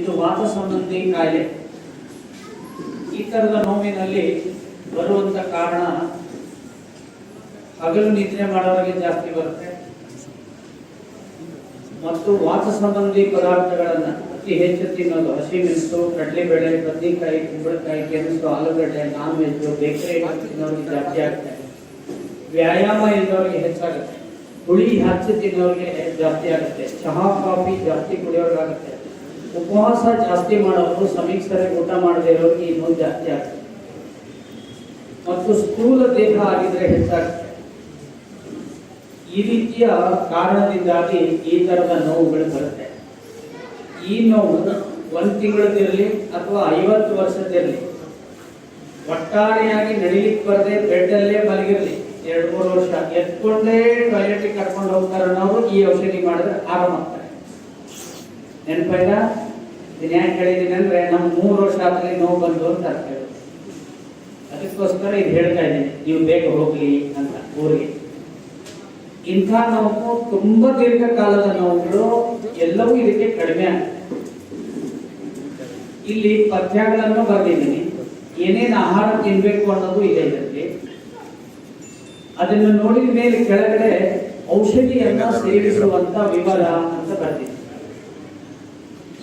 ಇದು ವಾತ ಸಂಬಂಧಿ ಕಾಯಿಲೆ. ಈ ತರದ ನೋವಿನಲ್ಲಿ ಬರುವಂತ ಕಾರಣ ಹಗಲು ನಿದ್ರೆ ಮಾಡೋರಿಗೆ ಜಾಸ್ತಿ ಬರುತ್ತೆ. ಮತ್ತು ವಾತ ಸಂಬಂಧಿ ಪದಾರ್ಥಗಳನ್ನ ಅತಿ ಹೆಚ್ಚು ತಿನ್ನೋದು ಹಸಿಮೆಣಸು ಕಡಲೆಬೇಳೆ, ಬದ್ನಿಕಾಯಿ, ಕುಂಬಳಕಾಯಿ ಗೆಣಸು ಆಲೂಗಡ್ಡೆ ನಾನ್ ವೆಜ್ ಬೇಕರಿ ತಿನ್ನೋರಿಗೆ ಜಾಸ್ತಿ ಆಗುತ್ತೆ ವ್ಯಾಯಾಮ ಇದ್ದವರಿಗೆ ಹೆಚ್ಚಾಗುತ್ತೆ. ಹುಳಿ ಹಚ್ಚಿ ತಿನ್ನೋರಿಗೆ ಜಾಸ್ತಿ ಆಗುತ್ತೆ. ಚಹಾ, ಕಾಫಿ ಜಾಸ್ತಿ ಕುಡಿಯೋರ್ಗಾಗುತ್ತೆ ಉಪವಾಸ ಜಾಸ್ತಿ ಮಾಡೋರು ಸಮೀಕ್ಷೆ ಸರಿಯಾಗಿ ಊಟ ಮಾಡದೇ ಈ ಇನ್ನೂ ಜಾಸ್ತಿ ಆಗ್ತದೆ. ಮತ್ತು ಸ್ಥೂಲ ದೇಹ ಆಗಿದ್ರೆ ಹೆಚ್ಚಾಗ್ತದೆ. ಈ ರೀತಿಯ ಕಾರಣದಿಂದಾಗಿ ಈ ತರದ ನೋವುಗಳು ಬರುತ್ತೆ. ಈ ನೋವು ಒಂದು ತಿಂಗಳದಿರಲಿ ಅಥವಾ ಐವತ್ತು ವರ್ಷದಿರಲಿ ಒಟ್ಟಾರೆಯಾಗಿ ನಡಿಲಿಕ್ಕೆ ಬರದೆ ಬೆಡ್ಡಲ್ಲೇ ಮಲಗಿರಲಿ, ಎರಡು ಮೂರು ವರ್ಷ ಎತ್ಕೊಂಡೇ ಟಾಯ್ಲೆಟಿಗೆ ಕರ್ಕೊಂಡು ಹೋಗ್ತಾರೆ ಅನ್ನೋರು ಈ ಔಷಧಿ ಮಾಡಿದ್ರೆ ಆರಾಮ ನೆನಪಾಯ್ತಾ? ಇದನ್ನ ಯಾಕೆ ಹೇಳಿದ್ದೀನಿ ಅಂದ್ರೆ ನಮ್ಮ ಮೂರು ವರ್ಷ ಆದ್ಮೇಲೆ ನೋವು ಬಂದು ಅಂತ ಅರ್ಥ ಅದಕ್ಕೋಸ್ಕರ ಇದು ಹೇಳ್ತಾ ಇದ್ದೀನಿ. ನೀವು ಬೇಗ ಹೋಗ್ಲಿ ಅಂತ ಊರಿಗೆ. ಇಂಥ ನೋವು ತುಂಬಾ ದೀರ್ಘಕಾಲದ ನೋವುಗಳು ಎಲ್ಲವೂ ಇದಕ್ಕೆ ಕಡಿಮೆ ಇಲ್ಲಿ ಪಥ್ಯಗಳನ್ನು ಬರೆದಿದ್ದೀನಿ. ಏನೇನು ಆಹಾರ ತಿನ್ಬೇಕು ಅನ್ನೋದು ಇದೆ ಇದರಲ್ಲಿ. ಅದನ್ನು ನೋಡಿದ ಮೇಲೆ ಕೆಳಗಡೆ ಔಷಧಿಯನ್ನು ಸೇವಿಸುವಂತ ವಿವರ ಅಂತ ಬರ್ತೀನಿ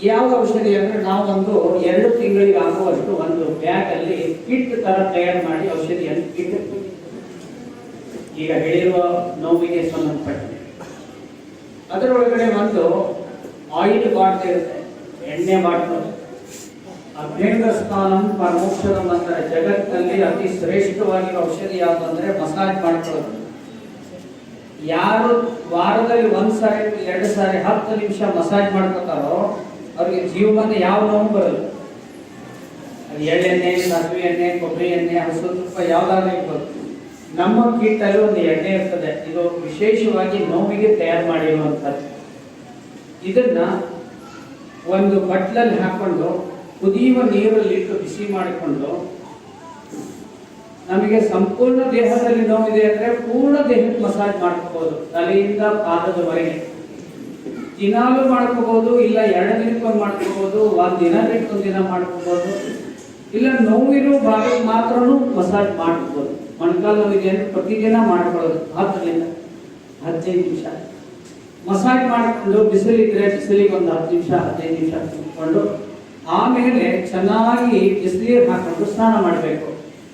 ಯಾವ ಔಷಧಿ ಅಂದರೆ ನಾವೊಂದು ಎರಡು ತಿಂಗಳಿಗೆ ಆಗುವಷ್ಟು ಒಂದು ಬ್ಯಾಗ್ ಅಲ್ಲಿ ಕಿಟ್ ತರ ತಯಾರು ಮಾಡಿ ಔಷಧಿಯನ್ನು ಕಿಟ್ ಈಗ ಹೇಳಿರುವ ನೋವಿಗೆ ಸಂಬಂಧಪಟ್ಟಿದೆ ಅದರೊಳಗಡೆ ಒಂದು ಆಯಿಲ್ ಬಾಟ್ಲ್ ಇರುತ್ತೆ. ಎಣ್ಣೆ ಬಾಟ್ಲು. ಅಭ್ಯಂಗ ಸ್ನಾನಂ ಪರಮೋಕ್ಷದ ಮಂತ್ರ ಜಗತ್ತಲ್ಲಿ ಅತಿ ಶ್ರೇಷ್ಠವಾಗಿ ಔಷಧಿ ಯಾವುದು ಅಂದರೆ ಮಸಾಜ್ ಮಾಡ್ಕೊಳ್ಳೋದು. ಯಾರು ವಾರದಲ್ಲಿ ಒಂದು ಸಾರಿ ಎರಡು ಸಾರಿ ಹತ್ತು ನಿಮಿಷ ಮಸಾಜ್ ಮಾಡ್ಕೋತಾರೋ ಅವ್ರಿಗೆ ಜೀವಮಾನ ಯಾವ ನೋವು ಬರಲ್ಲ. ಅದು ಎಳ್ಳೆಣ್ಣೆ ಸಾಸಿವೆ ಎಣ್ಣೆ, ಕೊಬ್ಬರಿ ಎಣ್ಣೆ, ಹಸು ತುಪ್ಪ ಯಾವ್ದಾದ್ರೂ ಇರ್ಬೋದು. ನಮ್ಮ ಕೀಟಲ್ಲಿ ಒಂದು ಎಣ್ಣೆ ಇರ್ತದೆ. ಇದು ವಿಶೇಷವಾಗಿ ನೋವಿಗೆ ತಯಾರು ಮಾಡಿರುವಂಥದ್ದು. ಇದನ್ನ ಒಂದು ಬಟ್ಲಲ್ಲಿ ಹಾಕೊಂಡು ಕುದಿಯುವ ನೀರಲ್ಲಿ ಇಟ್ಟು ಬಿಸಿ ಮಾಡಿಕೊಂಡು ನಮಗೆ ಸಂಪೂರ್ಣ ದೇಹದಲ್ಲಿ ನೋವಿದೆ ಅಂದ್ರೆ ಪೂರ್ಣ ದೇಹಕ್ಕೆ ಮಸಾಜ್ ಮಾಡ್ಕೋಬಹುದು ತಲೆಯಿಂದ ಪಾದದವರೆಗೆ. ದಿನಾಲು ಮಾಡ್ಕೋಬಹುದು ಇಲ್ಲ ಎರಡು ದಿನಕ್ಕೊಂದು ಮಾಡ್ಕೋಬಹುದು ಒಂದ್ ದಿನ ಬಿಟ್ಟು ಒಂದ್ ದಿನ ಮಾಡ್ಕೋಬಹುದು ಇಲ್ಲ ನೋವಿರೋ ಭಾಗಕ್ಕೆ ಮಾತ್ರ ಮಸಾಜ್ ಮಾಡ್ಕೋಬಹುದು ಮೊಣಕಾಲು ನೋವಿದೆ ಅಂದ್ರೆ ಪ್ರತಿದಿನ ಮಾಡ್ಕೊಳ್ಳೋದು ಹತ್ತರಿಂದ ಹದಿನೈದು ನಿಮಿಷ. ಮಸಾಜ್ ಮಾಡಿಕೊಂಡು ಬಿಸಿಲಿದ್ರೆ ಬಿಸಿಲಿಗೆ ಒಂದು ಹತ್ತು ನಿಮಿಷ, ಹದಿನೈದು ನಿಮಿಷ ಕುತ್ಕೊಂಡು ಆಮೇಲೆ ಚೆನ್ನಾಗಿ ಬಿಸಿನೀರು ಹಾಕೊಂಡು ಸ್ನಾನ ಮಾಡಬೇಕು.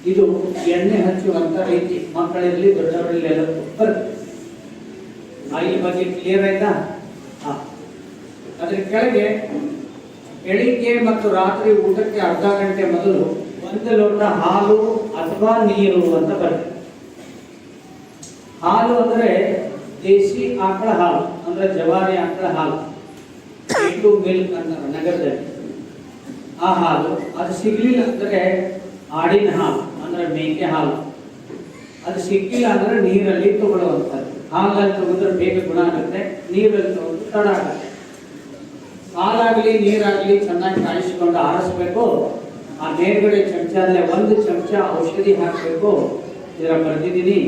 ಇದು ಎಣ್ಣೆ ಹಚ್ಚುವಂತ ರೀತಿ. ಮಕ್ಕಳಲ್ಲಿ ದೊಡ್ಡವರಲ್ಲಿ ಎಲ್ಲ ಬರುತ್ತೆ. ಆಯಿಲ್ ಬಗ್ಗೆ ಕ್ಲಿಯರ್ ಆಯ್ತಾ? ಅದ್ರ ಕೆಳಗೆ ಬೆಳಿಗ್ಗೆ ಮತ್ತು ರಾತ್ರಿ ಊಟಕ್ಕೆ ಅರ್ಧ ಗಂಟೆ ಮೊದಲು ಒಂದು ಲೋಟ ಹಾಲು ಅಥವಾ ನೀರು ಅಂತ ಬರುತ್ತೆ. ಹಾಲು ಅಂದ್ರೆ ದೇಸಿ ಆಕಳ ಹಾಲು, ಅಂದ್ರೆ ಜವಾರಿ ಆಕಳ ಹಾಲು. ಟು ಮಿಲ್ಕ್ ಅಂತಾರೆ ನಗರದಲ್ಲಿ ಆ ಹಾಲು, ಅದು ಸಿಗ್ಲಿಲ್ಲ ಅಂದ್ರೆ ಆಡಿನ ಹಾಲು, ಅಂದ್ರೆ ಮೇಕೆ ಹಾಲು. ಅದು ಸಿಕ್ಕಿಲ್ಲ ಅಂದ್ರೆ ನೀರಲ್ಲಿ ತಗೊಳ್ಳುವಂಥದ್ದು. ಹಾಲಲ್ಲಿ ತಗೊಂಡ್ರೆ ಬೇಗ ಗುಣ ಆಗುತ್ತೆ, ನೀರಲ್ಲಿ ತಗೊಂಡು ತಡ ಆಗುತ್ತೆ. ಹಾಲಾಗಲಿ ನೀರಾಗಲಿ ಚೆನ್ನಾಗಿ ಕಾಯಿಸಿಕೊಂಡು ಆರಿಸ್ಬೇಕು. ಆ ಮೇಲ್ಗಡೆ ಚಮಚದಲ್ಲೇ ಒಂದು ಚಮಚ ಔಷಧಿ ಹಾಕಬೇಕು. ಇದರ ಬರೆದಿದ್ದೀನಿ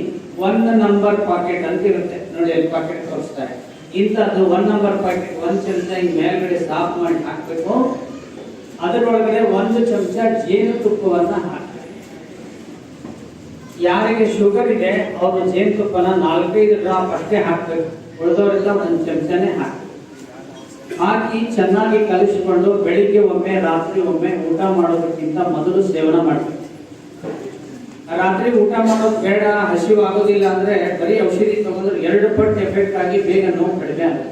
ಒನ್ ನಂಬರ್ ಪಾಕೆಟ್ ಅಂತ ಇರುತ್ತೆ ನೋಡಿ ಅಲ್ಲಿ ಪಾಕೆಟ್ ತೋರಿಸ್ತಾರೆ ಇಂಥದ್ದು ಒನ್ ನಂಬರ್ ಪಾಕೆಟ್ ಒಂದು ಚಮಚ ಹಿಂಗ್ ಮೇಲ್ಗಡೆ ಸಾಫ್ ಮಾಡಿ ಹಾಕಬೇಕು. ಅದರೊಳಗಡೆ ಒಂದು ಚಮಚ ಜೇನುತುಪ್ಪವನ್ನ ಹಾಕಬೇಕು. ಯಾರಿಗೆ ಶುಗರ್ ಇದೆ, ಅವರು ಜೇನುತುಪ್ಪನ ನಾಲ್ಕೈದು ಡ್ರಾಪ್ ಅಷ್ಟೇ ಹಾಕಬೇಕು. ಉಳಿದವರೆಲ್ಲ ಒಂದು ಚಮಚನೇ ಹಾಕಬೇಕು. ಹಾಕಿ ಚೆನ್ನಾಗಿ ಕಲಿಸಿಕೊಂಡು ಬೆಳಿಗ್ಗೆ ಒಮ್ಮೆ, ರಾತ್ರಿ ಒಮ್ಮೆ ಊಟ ಮಾಡೋದಕ್ಕಿಂತ ಮೊದಲು ಸೇವನ ಮಾಡಬೇಕು ರಾತ್ರಿ ಊಟ ಮಾಡೋದು ಬೇಡ, ಹಸಿವು ಆಗೋದಿಲ್ಲ ಅಂದ್ರೆ ಬರೀ ಔಷಧಿ ತಗೊಂಡ್ರೆ ಎರಡು ಪಟ್ಟು ಎಫೆಕ್ಟ್ ಆಗಿ ಬೇಗ ನೋವು ಕಡಿಮೆ ಆಗುತ್ತೆ.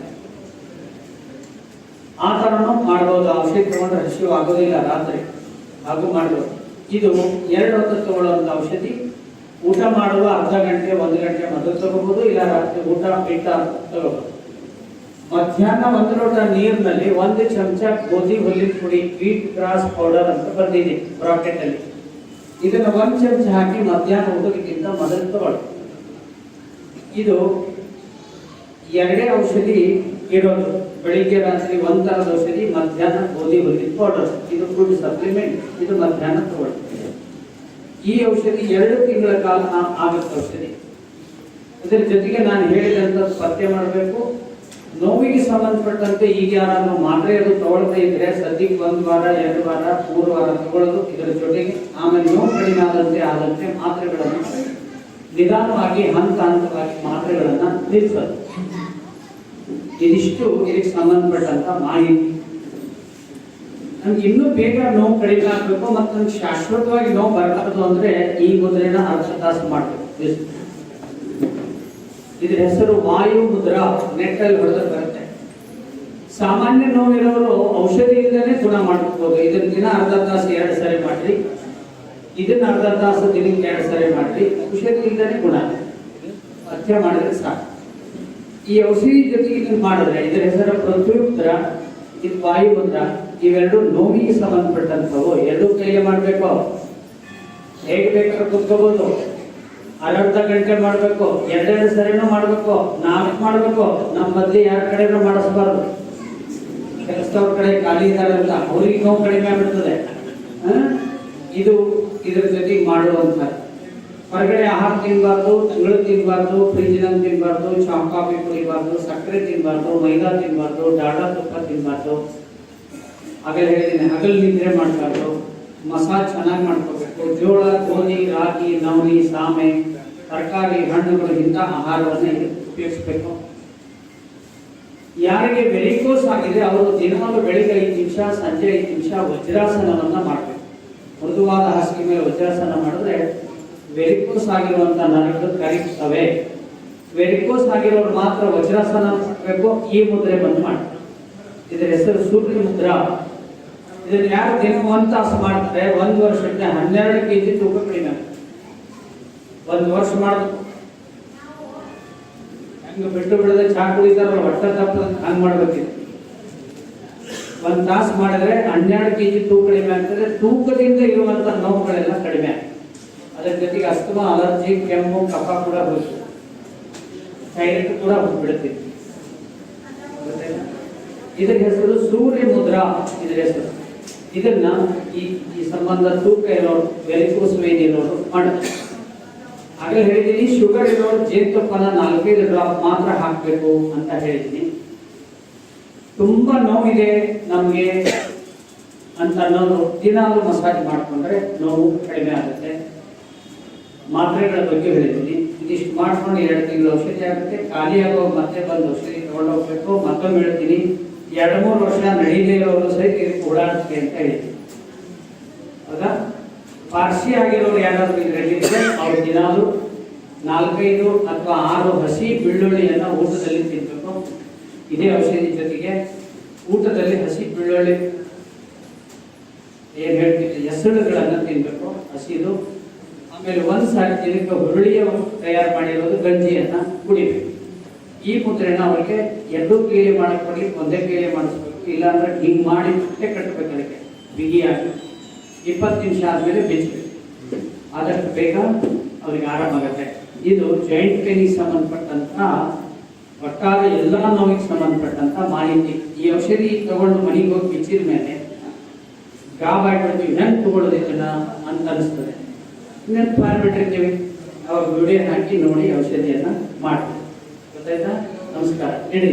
ಆ ಥರನೂ ಮಾಡ್ಬೋದು ಔಷಧಿ ತಗೊಂಡ್ರೆ ಹಸಿವು ಆಗೋದಿಲ್ಲ ರಾತ್ರಿ, ಹಾಗೂ ಮಾಡ್ಬೋದು. ಇದು ಎರಡು ಹೊತ್ತು ತಗೊಳ್ಳುವಂಥ ಔಷಧಿ. ಊಟ ಮಾಡುವ ಅರ್ಧ ಗಂಟೆ, ಒಂದು ಗಂಟೆ ಮೊದಲು ತಗೋಬಹುದು ಇಲ್ಲ ರಾತ್ರಿ ಊಟ ಬಿಟ್ಟ ತಗೋಬಹುದು ಮಧ್ಯಾಹ್ನ ಒಂದು ಲೋಟ ನೀರಿನಲ್ಲಿ ಒಂದು ಚಮಚ ಗೋಧಿ ಹುಲ್ಲಿನ ಪುಡಿ ವೀಟ್ ಗ್ರಾಸ್ ಪೌಡರ್ ಅಂತ ಬಂದಿದೆ ಬ್ರಾಕೆಟ್ ಅಲ್ಲಿ. ಇದನ್ನ ಒಂದು ಚಮಚ ಹಾಕಿ ಮಧ್ಯಾಹ್ನ ಊಟಕ್ಕಿಂತ ಮೊದಲು ತಗೊಳ್ಳಿ. ಇದು ಎರಡೇ ಔಷಧಿ ಇಡೋದು. ಬೆಳಿಗ್ಗೆ ರಾತ್ರಿ ಒಂದ್ ತರದ ಔಷಧಿ, ಮಧ್ಯಾಹ್ನ ಗೋಧಿ ಹುಲ್ಲಿನ ಪೌಡರ್ ಇದು ಫುಡ್ ಸಪ್ಲಿಮೆಂಟ್ ಇದು ಮಧ್ಯಾಹ್ನ ತಗೊಳ್ಳಿ. ಈ ಔಷಧಿ ಎರಡು ತಿಂಗಳ ಕಾಲ ಆಗುತ್ತೆ ಔಷಧಿ. ಇದರ ಜೊತೆಗೆ ನಾನು ಹೇಳಿದಂತ ಪತ್ತೆ ಮಾಡಬೇಕು. ನೋವಿಗೆ ಸಂಬಂಧಪಟ್ಟಂತೆ ಈಗ ಯಾರಾದರೂ ಮಾತ್ರೆ ಅದು ತಗೊಳ್ತಾ ಇದ್ರೆ ಸದ್ಯಕ್ಕೆ ಒಂದು ವಾರ, ಎರಡು ವಾರ, ಮೂರು ವಾರ ತಗೊಳ್ಳೋದು ಇದರ ಜೊತೆಗೆ ಆಮೇಲೆ ನೋವು ಕಡಿಮೆ ಆದಂತೆ ಆದಂತೆ ಮಾತ್ರೆಗಳನ್ನು ನಿಧಾನವಾಗಿ ಹಂತ ಹಂತವಾಗಿ ಮಾತ್ರೆಗಳನ್ನು ನಿಲ್ಲಿಸೋದು ಇದಿಷ್ಟು ಇದಕ್ಕೆ ಸಂಬಂಧಪಟ್ಟಂತ ಮಾಹಿತಿ. ನಮ್ಗೆ ಇನ್ನೂ ಬೇಗ ನೋವು ಕಡಿಮೆ ಆಗ್ಬೇಕು ಮತ್ತು ಶಾಶ್ವತವಾಗಿ ನೋವು ಬರಬಾರ್ದು ಅಂದ್ರೆ ಈ ಮೊದಲಿನ ಅರ್ಧ ತಾಸು ಮಾಡ್ಬೇಕು? ಇದ್ರ ಹೆಸರು ವಾಯು ಮುದ್ರ ನೆಟ್ಟಲ್ಲಿ ಹೊಡೆದ್ರೆ ಬರುತ್ತೆ. ಸಾಮಾನ್ಯ ನೋವಿರೋರು ಔಷಧಿ ಗುಣ ಮಾಡ್ಕೋಬಹುದು ಇದನ್ನ ದಿನ ಅರ್ಧ ತಾಸು ಎರಡು ಸಾರಿ ಮಾಡ್ರಿ. ಇದನ್ನ ಅರ್ಧ ತಾಸು ದಿನಕ್ಕೆ ಎರಡು ಸಾರಿ ಮಾಡ್ರಿ. ಔಷಧಿ ಗುಣ. ಪಥ್ಯ ಮಾಡಿದ್ರೆ ಸಾಕು. ಈ ಔಷಧಿ ಜೊತೆಗೆ ಇದನ್ನ ಮಾಡಿದ್ರೆ ಇದರ ಹೆಸರು ಪ್ರತ್ಯುತ್ತರ ಇದು ವಾಯುಮುದ್ರ ಇವೆರಡು ನೋವಿಗೆ ಸಂಬಂಧಪಟ್ಟಂತವು ಎರಡು ಕೈಯಲ್ಲಿ ಮಾಡ್ಬೇಕು? ಹೇಗೆ ಬೇಕಾದ್ರೆ ಕುತ್ಕೋಬಹುದು ಅರ್ಧ ಗಂಟೆ ಮಾಡಬೇಕು. ಎರಡೆರಡು ಸರಿನೂ ಮಾಡಬೇಕು. ನಾಲ್ಕು ಮಾಡಬೇಕು. ನಮ್ಮ ಬದ್ಲಿ ಯಾರ ಕಡೆನೂ ಮಾಡಿಸ್ಬಾರ್ದು. ಕೆಲಸದವ್ರ ಕಡೆ ಖಾಲಿ ಇದ್ದಾರೆ ಅಂತ ಅವ್ರಿಗೆ ನೋವು ಕಡಿಮೆ ಆಗ್ಬಿಡ್ತದೆ. ಇದು ಇದ್ರ ಜೊತೆಗೆ ಮಾಡುವಂತ. ಹೊರಗಡೆ ಆಹಾರ ತಿನ್ನಬಾರ್ದು ತಿಂಗಳು ತಿನ್ನಬಾರ್ದು ಫ್ರಿಜ್ನಲ್ಲಿ ತಿನ್ನಬಾರ್ದು ಚಾ ಕಾಫಿ ಕುಡಿಬಾರ್ದು ಸಕ್ಕರೆ ತಿನ್ನಬಾರ್ದು ಮೈದಾ ತಿನ್ನಬಾರ್ದು ಡಾಡಾ ತುಪ್ಪ ತಿನ್ನಬಾರ್ದು ಆಗಲೇ ಹೇಳಿದ್ದೀನಿ. ಹಗಲು ನಿದ್ರೆ ಮಾಡಬಾರ್ದು. ಮಸಾಜ್ ಚೆನ್ನಾಗಿ ಮಾಡ್ಕೋಬೇಕು. ಜೋಳ, ಗೋಧಿ, ರಾಗಿ, ನವಣಿ, ಸಾಮೆ, ತರಕಾರಿ, ಹಣ್ಣುಗಳು ಇಂಥ ಆಹಾರವನ್ನು ಉಪಯೋಗಿಸ್ಬೇಕು. ಯಾರಿಗೆ ವೆರಿಕೋಸ್ ಆಗಿದೆ, ಅವರು ದಿನವೂ ಬೆಳಿಗ್ಗೆ ಐದು ನಿಮಿಷ, ಸಂಜೆ ಐದು ನಿಮಿಷ ವಜ್ರಾಸನವನ್ನು ಮಾಡಬೇಕು. ಮೃದುವಾದ ಹಾಸಿಗೆ ಮೇಲೆ ವಜ್ರಾಸನ ಮಾಡಿದ್ರೆ ವೆರಿಕೋಸ್ ಆಗಿರುವಂತ ನರಗಳು ಕರೀತವೆ ವೆರಿಕೋಸ್ ಆಗಿರೋರು ಮಾತ್ರ ವಜ್ರಾಸನ ಮಾಡಬೇಕು, ಈ ಮುದ್ರೆ ಬಂದು ಮಾಡಿ ಇದರ ಹೆಸರು ಸೂರ್ಯ ಮುದ್ರಾ ಇದನ್ನ ಯಾರು ದಿನ ಒಂದು ತಾಸು ಮಾಡ್ತಾರೆ, ಒಂದು ವರ್ಷಕ್ಕೆ ಹನ್ನೆರಡು ಕೆಜಿ ತೂಕ ಕಡಿಮೆ. ಒಂದು ವರ್ಷ ಮಾಡಬೇಕು ಹಂಗೆ ಬಿಟ್ಟು ಬಿಡದೆ ಚಾ ಕುಡಿತಾರಲ್ಲ, ಹೊಟ್ಟೆ ತಪ್ಪದ ಹಂಗೆ ಮಾಡ್ಬೇಕಿದೆ ಒಂದು ತಾಸು ಮಾಡಿದ್ರೆ ಹನ್ನೆರಡು ಕೆಜಿ ತೂಕ ಕಡಿಮೆ ಆಗ್ತದೆ ತೂಕದಿಂದ ಇರುವಂತ ನೋವುಗಳೆಲ್ಲ ಕಡಿಮೆ ಆಗ್ತದೆ. ಅದರ ಜೊತೆಗೆ ಅಸ್ತಮಾ, ಅಲರ್ಜಿ, ಕೆಮ್ಮು, ಕಫ ಕೂಡ ಹೋಗ್ತದೆ ಥೈರಾಯ್ಡ್ ಕೂಡ ಹೋಗ್ಬಿಡುತ್ತೆ? ಇದರ ಹೆಸರು ಸೂರ್ಯ ಮುದ್ರಾ ಇದರ ಹೆಸರು ಇದನ್ನ ಈ ಈ ಸಂಬಂಧ ತೂಕ ಇರೋರು ವೆರಿಕೋಸ್ ವೇನ್ ಇರೋರು ಮಾಡ್ತಾರೆ ಆಗಲೇ ಹೇಳಿದ್ದೀನಿ ಶುಗರ್ ಇರೋರು ಜೇನುತುಪ್ಪನ ನಾಲ್ಕೈದು ಡ್ರಾಪ್ ಮಾತ್ರ ಹಾಕಬೇಕು ಅಂತ ಹೇಳಿದ್ದೀನಿ ತುಂಬಾ ನೋವಿದೆ ನಮಗೆ ಅಂತ ಅನ್ನೋದು ದಿನಾಲು ಮಸಾಜ್ ಮಾಡಿಕೊಂಡ್ರೆ ನೋವು ಕಡಿಮೆ ಆಗುತ್ತೆ. ಮಾತ್ರೆಗಳ ಬಗ್ಗೆ ಹೇಳಿದ್ದೀನಿ ಇದಿಷ್ಟು ಮಾಡ್ಕೊಂಡು ಎರಡು ತಿಂಗಳು ಔಷಧಿ ಆಗುತ್ತೆ. ಖಾಲಿ ಮತ್ತೆ ಬಂದು ಔಷಧಿ ತಗೊಂಡು ಹೋಗ್ಬೇಕು ಮತ್ತೊಮ್ಮೆ ಹೇಳ್ತೀನಿ. ಎರಡು ಮೂರು ವರ್ಷ ನಡೀಲೇ ಇರೋರು ಸಹಿತ ಓಡಾಡ್ತೀವಿ ಅಂತ ಹೇಳಿದ್ರು ಹೌದಾ? ಪಾರ್ಸಿ ಆಗಿರೋರು ಯಾರಾದರೂ ಇದ್ರೆ ಅವ್ರು ದಿನಾಲು ನಾಲ್ಕೈದು ಅಥವಾ ಆರು ಹಸಿ ಬೆಳ್ಳುಳ್ಳಿಯನ್ನು ಊಟದಲ್ಲಿ ತಿನ್ನಬೇಕು ಇದೇ ಔಷಧಿ ಜೊತೆಗೆ ಊಟದಲ್ಲಿ ಹಸಿ ಬೆಳ್ಳುಳ್ಳಿ, ಏನ್ ಹೇಳ್ತೀವಿ ಹೆಸರುಗಳನ್ನು ತಿನ್ನಬೇಕು ಹಸಿದು. ಆಮೇಲೆ ಒಂದು ಸಾರಿ ದಿನಕ್ಕೆ ಹುರುಳಿಯ ತಯಾರು ಮಾಡಿರೋದು ಗಂಜಿಯನ್ನ ಕುಡಿಬೇಕು. ಈ ಮುದ್ರೆನ ಅವರಿಗೆ ಎರಡು ಕೈಲಿ ಮಾಡಕ್ ಬರಲಿ, ಒಂದೇ ಕೈಲಿ ಮಾಡಿಸ್ಬೇಕು. ಇಲ್ಲಾಂದ್ರೆ ಹಿಂಗೆ ಮಾಡಿ ಮತ್ತೆ ಕಟ್ಟಬೇಕು ಅದಕ್ಕೆ ಬಿಗಿಯಾಗಿ ಇಪ್ಪತ್ತು ನಿಮಿಷ ಆದಮೇಲೆ ಬಿಚ್ಚಬೇಕು ಆದಷ್ಟು ಬೇಗ ಅವ್ರಿಗೆ ಆರಾಮ ಆಗುತ್ತೆ. ಇದು ಜಾಯಿಂಟ್ ಪೇನಿಗೆ ಸಂಬಂಧಪಟ್ಟಂತ ಒಟ್ಟಾರೆ ಎಲ್ಲ ನೋವಿಗೆ ಸಂಬಂಧಪಟ್ಟಂತ ಮಾಹಿತಿ. ಈ ಔಷಧಿ ತಗೊಂಡು ಮನೆಗೆ ಹೋಗಿ ಬಿಚ್ಚಿದ ಮೇಲೆ ಗಾಬ್ ಹೆಂಗೆ ತಗೊಳ್ಳೋದು ಅಂತ ಅನಿಸ್ತದೆ. ನೆನಪು ಮಾಡ್ಬಿಟ್ಟಿರ್ತೀವಿ ಅವಾಗ ವಿಡಿಯೋ ಹಾಕಿ ನೋಡಿ ಔಷಧಿಯನ್ನ ಮಾಡ್ತೀವಿ ಗೊತ್ತಾಯ್ತಾ ನಮಸ್ಕಾರ ನಡೀರಿ